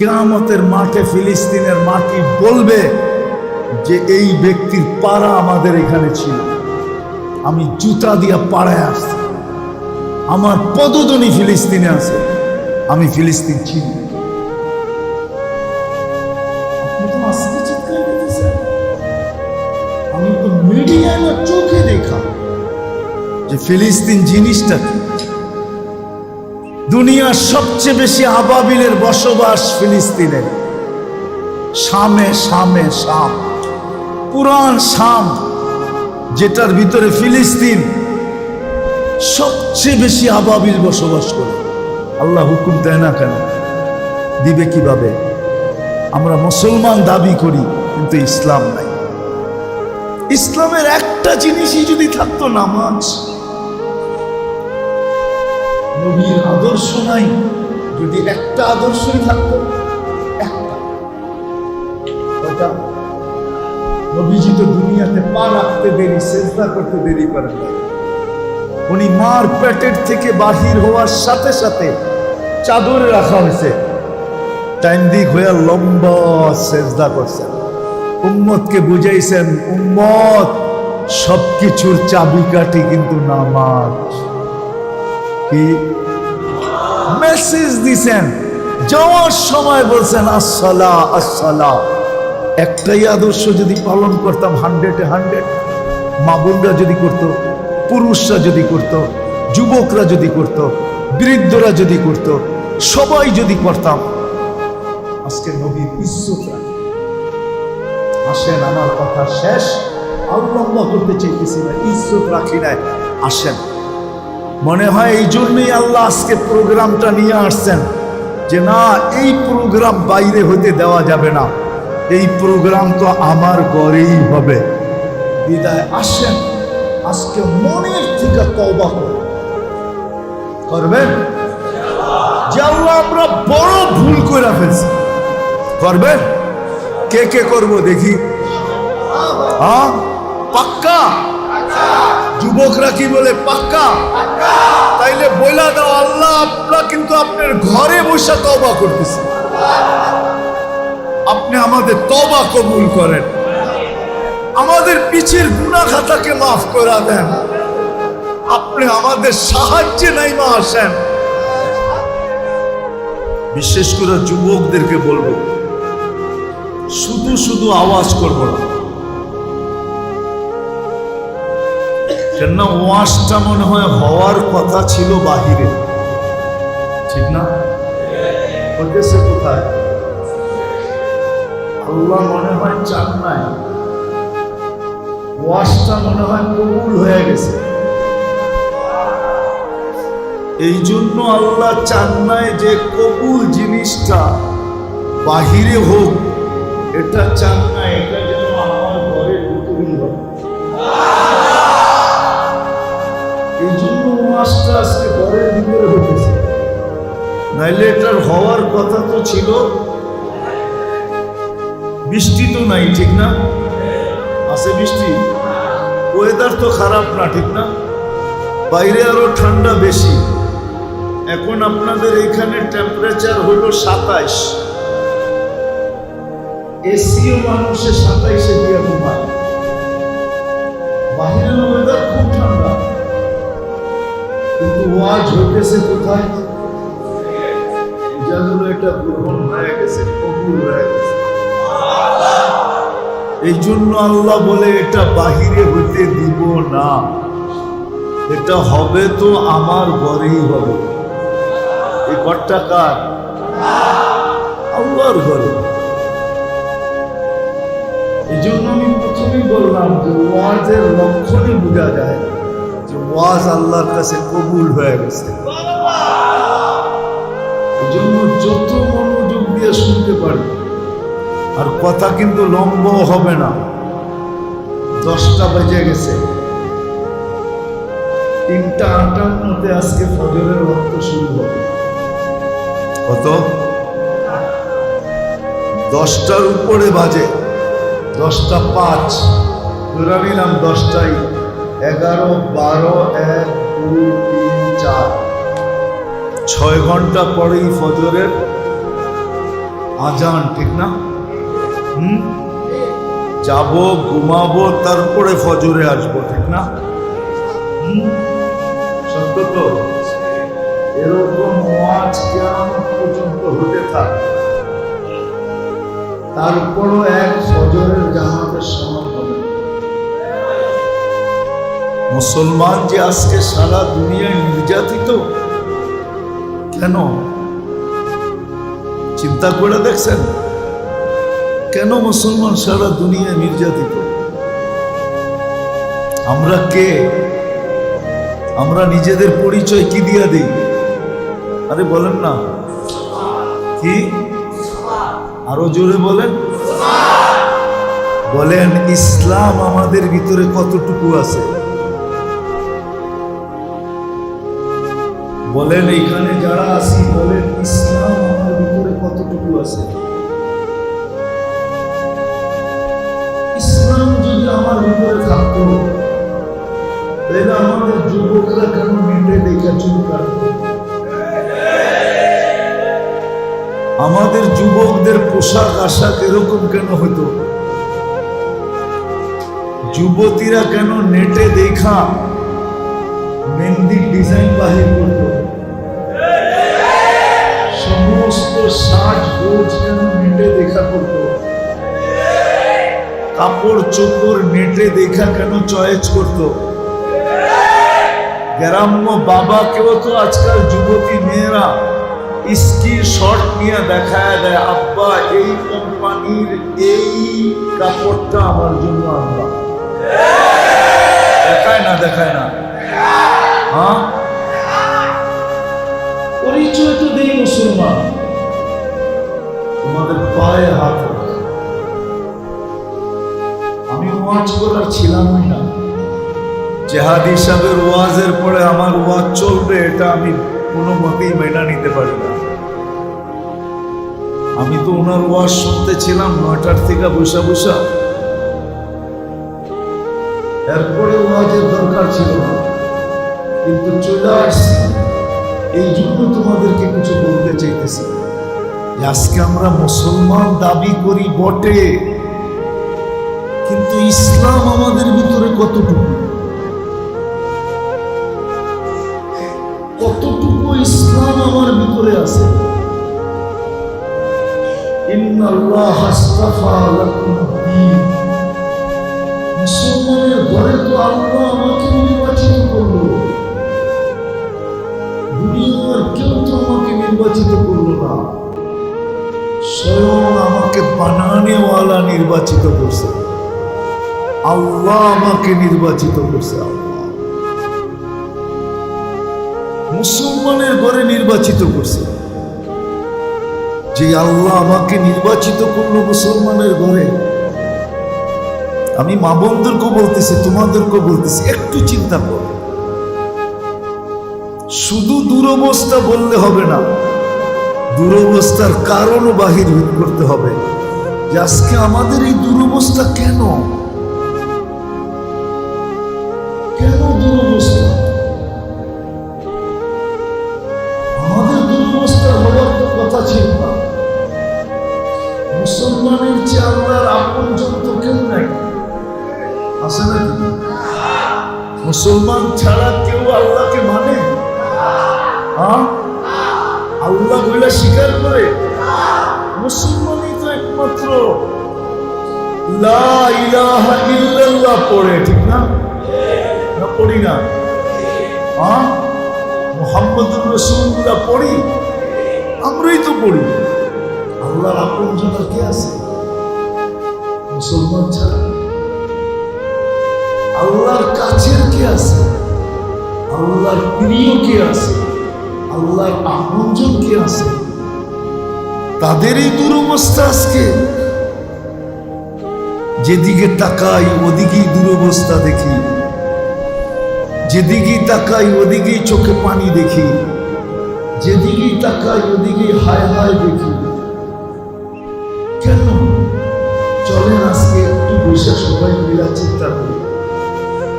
কেয়ামতের মাঠে ফিলিস্তিনের মাটি বলবে যে এই ব্যক্তির পাড়া আমাদের এখানে ছিল? আমি জুতা দিয়া পাড়ায় আসছি। আমার পদধ্বনি ফিলিস্তিনে আছে। আমি ফিলিস্তিন চিনি। আমি তো মিডিয়ায় চোখে দেখা যে ফিলিস্তিন জিনিসটা কি? দুনিয়ার সবচেয়ে বেশি আবাবিলের বসবাস ফিলিস্তিনে শামে সামে সাম পুরান সাম যেটার ভিতরে ফিলিস্তিন সবচেয়ে বেশি আবাবিল বসবাস করে। আল্লাহ হুকুম দেয় না কেন? দিবে কীভাবে? আমরা মুসলমান দাবি করি, কিন্তু ইসলাম নাই। ইসলামের একটা জিনিসই যদি থাকতো নামাজ নবীর আদর্শ নাই, যদি একটা আদর্শই থাকতো, একটা? নবীজি তো দুনিয়াতে পা রাখতে দেরি চেষ্টা করতে দেরি করেন উনি মার পেটের থেকে বাহির হওয়ার সাথে সাথে চাদরে রাখা হয়েছে। টাইম দিক হয়ে লম্বা চেষ্টা করছেন। উম্মতকে বুঝাইছেন, উম্মত, সবকিছুর চাবিকাঠি কিন্তু নামাজ। কি মেসেজ দিছেন। যাওয়ার সময় বলছেন, আসসালা আসসালা। একটাই আদর্শ যদি পালন করতাম হান্ড্রেডে হান্ড্রেড মা বোনরা যদি করত, পুরুষরা যদি করত, যুবকরা যদি করত, বৃদ্ধরা যদি করত, সবাই যদি করতাম। আজকে নবীর ইজ্জত রাখে। আসেন, আমার কথা শেষ। আল্লাহ করতে চাইতেছি না, ইজ্জত রাখি নাই। আসেন। মনে হয় এই জন্যই আল্লাহ আজকে প্রোগ্রামটা নিয়ে আসছেন যে না, এই প্রোগ্রাম বাইরে হতে দেওয়া যাবে না। এই প্রোগ্রাম তো আমার ঘরেই হবে। বিদায়, আসেন, আজকে মনের থেকে তবা। করবেন? যে আল্লাহ আমরা বড় ভুল করে ফেলছি। করবেন? কে কে করব দেখি? হ্যাঁ পাক্কা? যুবকরা কি বলে, পাক্কা? তাইলে বইলা দাও, আল্লাহ আপনারা কিন্তু আপনার ঘরে বসে তবা করতেছে। আপনি আমাদের তবা কবুল করেন। আমাদের পিছের গুণা খাতাকে মাফ করে দেন। আপনি আমাদের সাহায্যে নাই মা আসেন। বিশেষ করে যুবকদেরকে বলব, শুধু শুধু আওয়াজ করব না। কেননা ওয়াশটা মনে হয় হওয়ার কথা ছিল বাহিরে। ঠিক না? হতেছে কোথায়? আল্লাহ মনে হয় চান নাই ওয়াশটা মনে হয় কবুল হয়ে গেছে। এই জন্য আল্লাহ চান নাই যে কবুল জিনিসটা বাহিরে হোক, এটা চান না এটা নাইলে এটার হওয়ার কথা তো ছিল। বৃষ্টি তো নাই, ঠিক না? আছে বৃষ্টি? ওয়েদার তো খারাপ না, ঠিক না? বাইরে আরও ঠান্ডা বেশি। এখন আপনাদের এখানে টেম্পারেচার হলো সাতাইশ। এসিও মানুষের সাতাইশে দিয়ে ঘুমায়। বাহিরের ওয়েদার খুব ঠান্ডা। কিন্তু ওয়াজ হইতেছে কোথায়? যেন এটা গ্রহণ হয়ে গেছে, কবুল হয়ে গেছে। এই জন্য আল্লাহ বলে, এটা বাহিরে হইতে দিব না। এটা হবে তো আমার ঘরেই হবে। এই ঘরটা কার? আল্লাহর ঘরে। এই জন্য আমি প্রথমেই বললাম যে ওয়াজের লক্ষণই বোঝা যায় যে ওয়াজ আল্লাহর কাছে কবুল হয়ে গেছে। পারি। আর কথা কিন্তু লম্ব হবে না। দশটা বেজে গেছে। তিনটা আটান্নতে আজকে ফজরের রক্ত শুরু হবে। কত? দশটার উপরে বাজে। দশটা পাঁচ। ধরে নিলাম দশটাই। এগারো, বারো, এক, দুই, তিন, চার। ছয় ঘণ্টা পরেই ফজরের আজান, ঠিক না? হুম? যাব, ঘুমাবো, তারপরে ফজরে আসব, ঠিক না? হুম? সত্য তো? এরকম ওয়াজ কেমন পর্যন্ত হতে থাক। তারপরও এক ফজরের জামাতের সমান হবে। মুসলমান যে আজকে সারা দুনিয়ায় নির্যাতিত? কেন? চিন্তা করে দেখছেন? কেন মুসলমান সারা দুনিয়ায় নির্যাতিত? আমরা কে? আমরা নিজেদের পরিচয় কি দিয়া দিই? আরে বলেন না। কি? আরও জোরে বলেন। বলেন, ইসলাম আমাদের ভিতরে কতটুকু আছে? বলেন, এইখানে যারা আছি আমাদের যুবকরা কেন কাটতো আমাদের যুবকদের পোশাক, আশাক এরকম কেন হতো? যুবতীরা কেন নেটে দেখা? ডিজাইন বাহির সমস্ত সাজ, গোজ কেন নেটে দেখা করতো? কাপড়, চোপড় নেটে দেখা কেন চয়েস করতো? গ্রাম্য বাবাকেও তো আজকাল যুবতী মেয়েরা স্কির শর্ট নিয়ে দেখায় দেয়, আব্বা, এই কোম্পানির এই কাপড়টা আমার জন্য আনবা। দেখায় না দেখায় না। হ্যাঁ? পরিচয় তো দেই মুসলমান। তোমাদের পায়ে হাত আমি ওয়াজ করার ছিলামই না। জেহাদি সাহেবের ওয়াজের পরে আমার ওয়াজ চলবে, এটা আমি কোনো মতেই মেনা নিতে পারি না। আমি তো ওনার ওয়াজ শুনতে ছিলাম, নয়টার থেকে বসা বসা। এরপরে ওয়াজের দরকার ছিল না। কিন্তু চলে আসছি। এই জন্য তোমাদেরকে কিছু বলতে চাইতেছি। আজকে আমরা মুসলমান দাবি করি বটে। কিন্তু ইসলাম আমাদের ভিতরে কতটুকু? আমার ভিতরে আছে। আল্লাহ আমাকে নির্বাচিত করল। তো আমাকে নির্বাচিত করল না। আমাকে বানানেওয়ালা নির্বাচিত করছে। আল্লাহ আমাকে নির্বাচিত করছে। মুসলমানের ঘরে নির্বাচিত করছে। যে আল্লাহ আমাকে নির্বাচিত করল মুসলমানের ঘরে, আমি মা বোনদেরকেও বলতেছি, তোমাদেরকেও বলতেছি, একটু চিন্তা করো। শুধু দুরবস্থা বললে হবে না, দুরবস্থার কারণও বাহির করতে হবে। যে আজকে আমাদের এই দুরবস্থা কেন? ছাড়া কেউ আল্লাহকে মানে? আল্লাহ বলে স্বীকার করে? মুসলমানই তো একমাত্র। পড়ে, ঠিক না? পড়ি না? হ্যাঁ মোহাম্মদুর রসুল্লাহ পড়ি? আমরাই তো পড়ি। আল্লাহর আপন জনা কে আছে? মুসলমান ছাড়া আল্লাহর কাছের কে আছে? আল্লাহর প্রিয় কে আছে? আল্লাহর আপনজন কে আছে? তাদের এই দুরবস্থা আজকে যেদিকে তাকাই, ওদিকেই দুরবস্থা দেখি। যেদিকেই তাকাই, ওদিকেই চোখে পানি দেখি। যেদিকেই তাকাই, ওদিকেই হায় হায় দেখি। কেন? চলেন আজকে একটু বসে সবাই মিলা চিন্তা করি।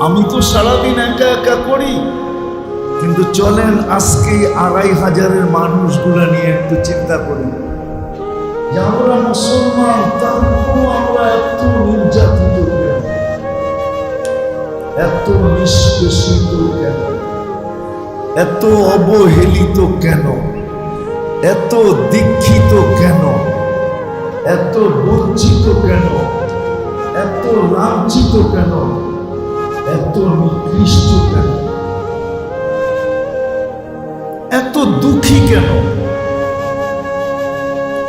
আমি তো সারাদিন একা একা করি। কিন্তু চলেন আজকে আড়াই হাজারের মানুষগুলো নিয়ে একটু চিন্তা করি। যে আমরা মুসলমান, তারপরও আমরা এত নির্যাতিত কেন? এত নিষ্পেষিত কেন? এত অবহেলিত কেন? এত দীক্ষিত কেন? এত বঞ্চিত কেন? এত লাঞ্ছিত কেন? এত নিকৃষ্ট কেন? এত দুঃখী কেন?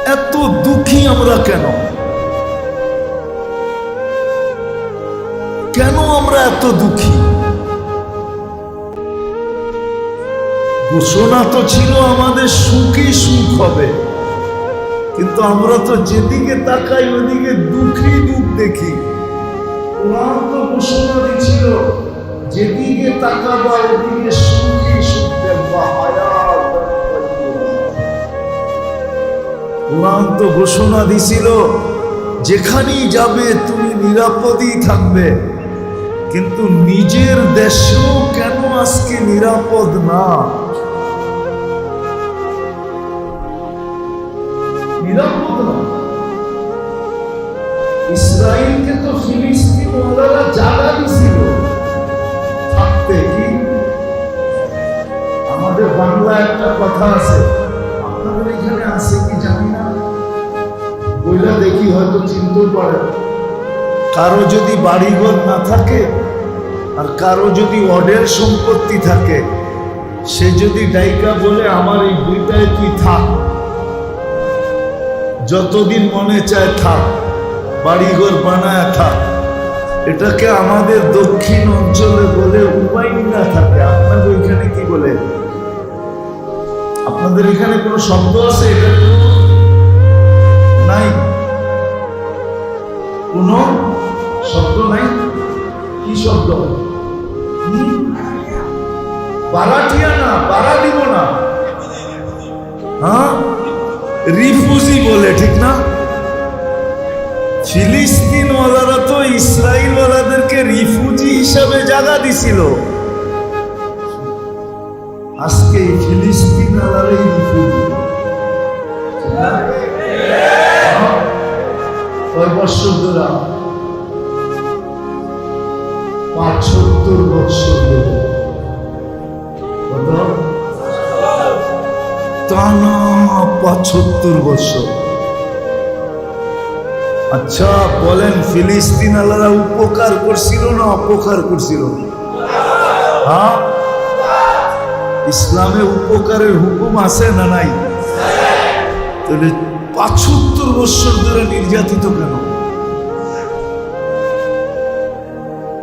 এত দুঃখী আমরা কেন? কেন আমরা এত দুঃখী? ঘোষণা তো ছিল আমাদের সুখে সুখ হবে। কিন্তু আমরা তো যেদিকে তাকাই, ওদিকে দুঃখী দুঃখ দেখি। কোরআন তো ঘোষণা যেদিকে তাকাবা, ওদিকে কোরআন তো ঘোষণা দিছিল, যেখানেই যাবে তুমি নিরাপদই থাকবে। কিন্তু নিজের দেশেও কেন আজকে নিরাপদ না? নিরাপদ না। ইসরায়েলকে তো ফিলিস্তিন জায়গা থাকতে কি? আমাদের বাংলা একটা কথা আছে। আপনাদের এখানে আছে কি জানি না। বইলা দেখি হয়তো পারে। কারও যদি বাড়িঘর না থাকে আর কারও যদি অডের সম্পত্তি থাকে, সে যদি ডাইকা বলে, আমার এই দুইটায় তুই থাক। যতদিন মনে চায় থাক। বাড়িঘর বানায় থাক। এটাকে আমাদের দক্ষিণ অঞ্চলে বলে উপায় না থাকে। আপনাদের ওইখানে কি বলে? আপনাদের এখানে কোনো শব্দ আছে? নাই? কোন শব্দ নাই? কি শব্দ? বারাটিয়া না বাড়া দিব না। হ্যাঁ? রিফুজি বলে, ঠিক না? ফিলিস্তিনওয়ালারা তো ইসরায়েলওয়ালাদেরকে রিফুজি হিসাবে জায়গা দিছিল আজকে ফিলিস্তিনওয়ালারাই? হ্যাঁ? কয় বৎসর ধরে পাঁচ সত্তর বৎসর ধরে কত আচ্ছা বলেন, ফিলিস্তিন আল্লাহরা উপকার করছিল না অপকার করছিল? হ্যাঁ? ইসলামে উপকারের হুকুম আছে না নাই? তাহলে পাঁচাত্তর বছর ধরে নির্যাতিত কেন?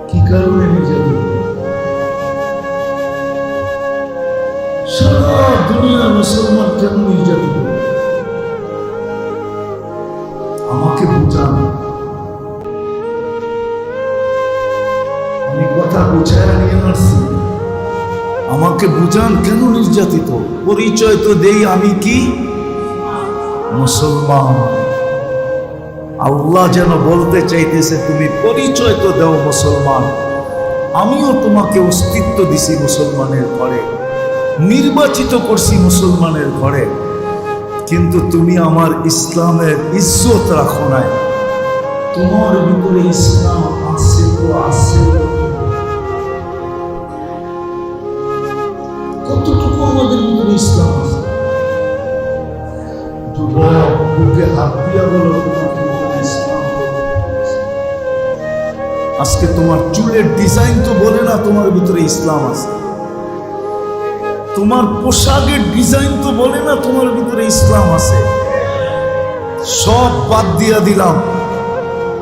কি কারণে নির্যাতিত? সারা দুনিয়ার মুসলমান কেন আসছি আমাকে বুঝান কেন নির্যাতিত? পরিচয় তো দেই, আমি কি? মুসলমান। আল্লাহ যেন বলতে চাইতেছে, তুমি পরিচয় তো দাও মুসলমান। আমিও তোমাকে অস্তিত্ব দিছি মুসলমানের ঘরে। নির্বাচিত করছি মুসলমানের ঘরে। কিন্তু তুমি আমার ইসলামের ইজ্জত রাখো নাই। তোমার ভিতরে ইসলাম আছে তো আছে। কতটুকু আমাদের ভিতরে ইসলাম আছে? যুবক বুকে হাত দিয়া বলো আজকে তোমার চুলের ডিজাইন তো বলে না তোমার ভিতরে ইসলাম আছে। তোমার পোশাকের ডিজাইন তো বলে না তোমার ভিতরে ইসলাম আছে। সব বাদ দিয়া দিলাম।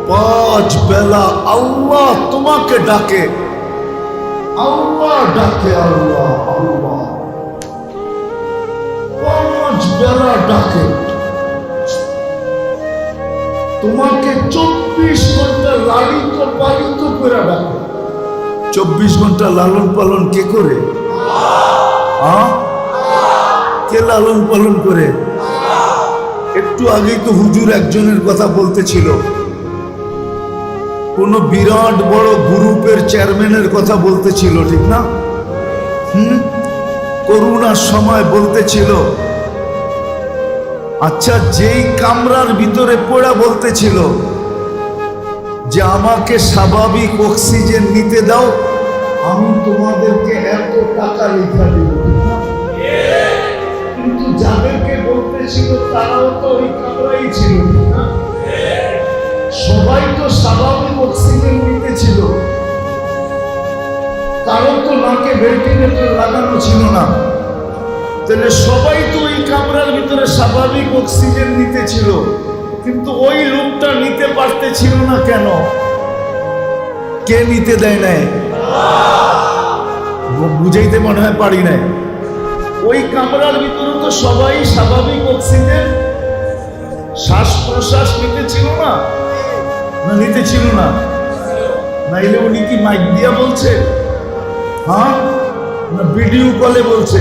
পাঁচ বেলা আল্লাহ তোমাকে ডাকে। আল্লাহ ডাকে আল্লাহ। বেলা ডাকে তোমাকে চব্বিশ ঘণ্টা লালিত পালিত করে ডাকে। চব্বিশ ঘণ্টা লালন পালন কে করে? কে লালন পালন করে? একটু আগেই তো হুজুর একজনের কথা বলতেছিল। কোন বিরাট বড় গ্রুপের চেয়ারম্যানের কথা বলতেছিল, ঠিক না? হুম? করোনার সময় বলতেছিল আচ্ছা যেই কামরার ভিতরে পড়া বলতেছিল যে আমাকে স্বাভাবিক অক্সিজেন নিতে দাও, আমি তোমাদেরকে এত টাকা লেখা দিব। কিন্তু যাদেরকে বলতেছিল, তারাও তো ওই কামরাই ছিল সবাই তো স্বাভাবিক অক্সিজেন নিতেছিল। কারণ তো নাকে ভেন্টিলেটর লাগানো ছিল না। তাহলে সবাই তো ওই কামরার ভিতরে স্বাভাবিক অক্সিজেন নিতেছিল, কিন্তু ওই লোকটা নিতে পারতেছিল না কেন? কে নিতে দেয় নাই? বুঝাইতে মনে হয় পারি নাই। ওই কামরার ভিতরে তো সবাই স্বাভাবিক অক্সিজেন শ্বাস প্রশ্বাস নিতেছিল না? না নিতেছিল না? নাইলে উনি কি মাইক দিয়া বলছে হ্যাঁ? না ভিডিও কলে বলছে?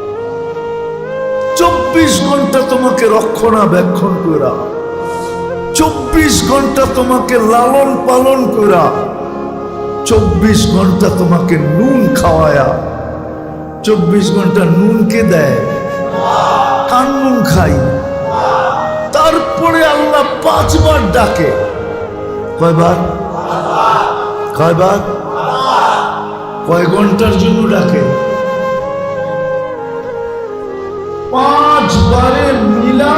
চব্বিশ ঘণ্টা তোমাকে রক্ষণাবেক্ষণ করা চব্বিশ ঘণ্টা তোমাকে লালন পালন করা চব্বিশ ঘণ্টা তোমাকে নুন খাওয়ায়া, চব্বিশ ঘণ্টা নুন কে দেয়? নুন খাই তারপরে আল্লাহ পাঁচবার ডাকে। কয়বার? কয়বার? কয় ঘণ্টার জন্য ডাকে? পাঁচ বারে মিলা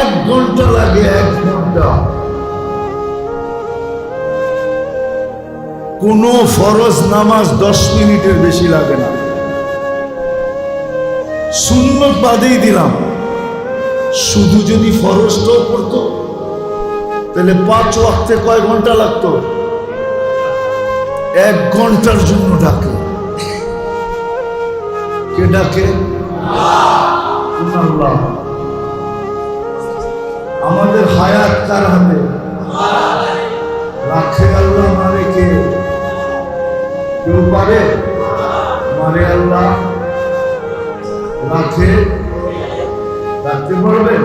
এক ঘণ্টা লাগে, এক ঘণ্টা। কোন ফরজ নামাজ দশ মিনিটের বেশি লাগে না। সুন্নত বাদেই দিলাম। শুধু যদি ফরজটাও পড়তো, তাহলে পাঁচ ওয়াক্তে কয় ঘণ্টা লাগতো? এক ঘণ্টার জন্য ডাকে। কে ডাকে? আমাদের হায়াত কার হাতে? রাখে আল্লাহ মারে কে কেউ পারে? মারে আল্লাহ। রাখে? রাখতে পারবেন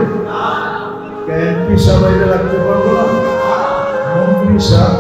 এমপি সবাইকে রাখতে পারব না? মন্ত্রী সাহেব